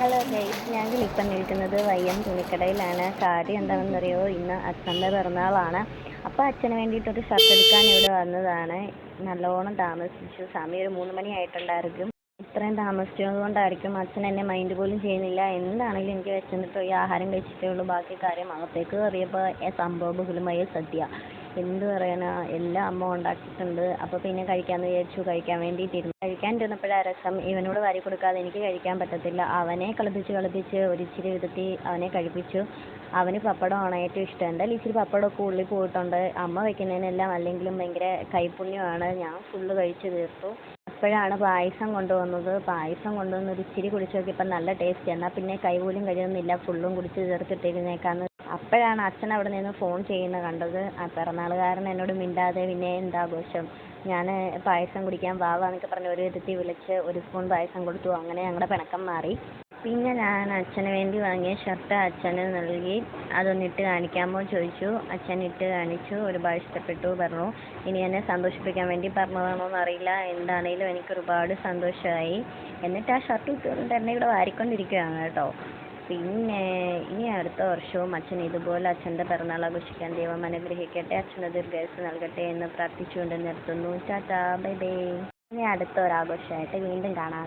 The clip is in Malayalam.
ഹലോ ഗൈസ് ഞാൻ ഇപ്പം നിൽക്കുന്നത് വയ്യം തുണിക്കടയിലാണ്. കാര്യം എന്താണെന്നറിയോ? ഇന്ന് അച്ഛന്റെ പിറന്നാളാണ്. അപ്പോൾ അച്ഛന് വേണ്ടിയിട്ടൊരു ഷർട്ട് എടുക്കാൻ ഇവിടെ വന്നതാണ്. നല്ലോണം താമസിച്ചു. സമയം ഒരു മൂന്ന് മണി ആയിട്ടുണ്ടായിരിക്കും. ഇത്രയും താമസിച്ചത് കൊണ്ടായിരിക്കും അച്ഛൻ എന്നെ മൈൻഡ് പോലും ചെയ്യുന്നില്ല. എന്താണെങ്കിലും എനിക്ക് വെച്ചിട്ട് പോയി ആഹാരം കഴിച്ചിട്ടേ ഉള്ളൂ. ബാക്കി കാര്യം അകത്തേക്ക് കയറിയപ്പോൾ സംഭവ ബഹുലമായ സദ്യ എന്ത് പറയാനാ എല്ലാം അമ്മ ഉണ്ടാക്കിയിട്ടുണ്ട്. അപ്പോൾ പിന്നെ കഴിക്കാമെന്ന് വിചാരിച്ചു കഴിക്കാൻ വേണ്ടിയിട്ടിരുന്നു. കഴിക്കാൻ ഇരുന്നപ്പോഴാ രസം. ഇവനോട് വാരി കൊടുക്കാതെ എനിക്ക് കഴിക്കാൻ പറ്റത്തില്ല. അവനെ കളിപ്പിച്ച് കളിപ്പിച്ച് ഒരിച്ചിരി വിധത്തി അവനെ കഴിപ്പിച്ചു. അവന് പപ്പടമാണ് ഏറ്റവും ഇഷ്ടം. എന്തായാലും ഇച്ചിരി പപ്പടമൊക്കെ ഉള്ളിൽ പോയിട്ടുണ്ട്. അമ്മ വയ്ക്കുന്നതിനെല്ലാം അല്ലെങ്കിലും ഭയങ്കര കൈപ്പുണ്യമാണ്. ഞാൻ ഫുള്ള് കഴിച്ചു തീർത്തു. അപ്പോഴാണ് പായസം കൊണ്ടുവന്നത്. പായസം കൊണ്ടുവന്ന് ഒരു ഇച്ചിരി കുടിച്ച് നോക്കിയപ്പോൾ നല്ല ടേസ്റ്റ് എന്നാൽ പിന്നെ കൈ പോലും കഴിയുന്നില്ല ഫുള്ളും കുടിച്ച് തീർത്തിട്ടിരുന്നേക്കാന്ന് അപ്പോഴാണ് അച്ഛൻ അവിടെ നിന്ന് ഫോൺ ചെയ്യുന്നത് കണ്ടത്. ആ പിറന്നാളുകാരൻ എന്നോട് മിണ്ടാതെ പിന്നെ എന്താഘോഷം ഞാൻ പായസം കുടിക്കാൻ വാവാന്നൊക്കെ പറഞ്ഞ് ഒരു വിധത്തിൽ വിളിച്ച് ഒരു സ്പൂൺ പായസം കൊടുത്തു. അങ്ങനെ ഞങ്ങളുടെ പിണക്കം മാറി. പിന്നെ ഞാൻ അച്ഛന് വേണ്ടി വാങ്ങിയ ഷർട്ട് അച്ഛന് നൽകി. അതൊന്ന് ഇട്ട് കാണിക്കാമോ ചോദിച്ചു. അച്ഛൻ ഇട്ട് കാണിച്ചു. ഒരുപാട് ഇഷ്ടപ്പെട്ടു പറഞ്ഞു. ഇനി എന്നെ സന്തോഷിപ്പിക്കാൻ വേണ്ടി പറഞ്ഞതാണോ എന്നറിയില്ല എന്താണെങ്കിലും എനിക്ക് ഒരുപാട് സന്തോഷമായി എന്നിട്ട് ആ ഷർട്ട് തന്നെ ഇവിടെ വാരിക്കൊണ്ടിരിക്കുകയാണ് കേട്ടോ. പിന്നെ ഇനി അടുത്ത വർഷവും അച്ഛൻ ഇതുപോലെ അച്ഛന്റെ പിറന്നാൾ ആഘോഷിക്കാൻ ദൈവം അനുഗ്രഹിക്കട്ടെ. അച്ഛന് ദീർഘായുസ് നൽകട്ടെ എന്ന് പ്രാർത്ഥിച്ചുകൊണ്ട് നിർത്തുന്നു. Tata bye bye. ഇനി അടുത്ത ഒരാഘോഷമായിട്ട് വീണ്ടും കാണാം.